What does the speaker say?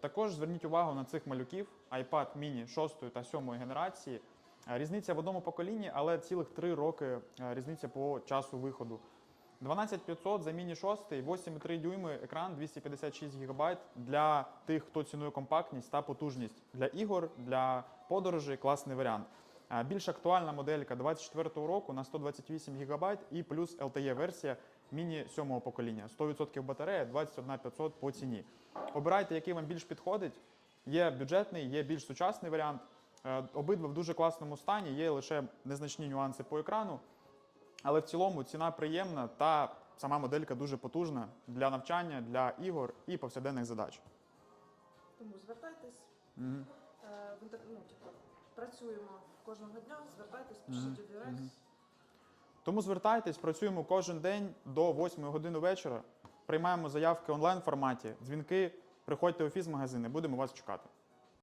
Також зверніть увагу на цих малюків iPad mini 6 та 7 генерації. Е, Різниця в одному поколінні, але цілих 3 роки е, різниця по часу виходу. 12500 за міні 6, 8,3 дюйми, екран 256 ГБ для тих, хто цінує компактність та потужність для ігор, для подорожей класний варіант. Е, Більш актуальна моделька 24 року на 128 ГБ і плюс LTE версія міні 7 покоління. 100% батарея, 21500 по ціні. Обирайте, який вам більш підходить. Є бюджетний, є більш сучасний варіант. Е, Обидва в дуже класному стані, є лише незначні нюанси по екрану. Але в цілому ціна приємна та сама моделька дуже потужна для навчання, для ігор і повсякденних задач. Тому звертайтесь. Е, в інтер... працюємо кожного дня, звертайтесь, пишіть у Директ. Тому звертайтесь, працюємо кожен день до 8 години вечора. Приймаємо заявки онлайн форматі, дзвінки. Приходьте у фізмагазини, будемо вас чекати.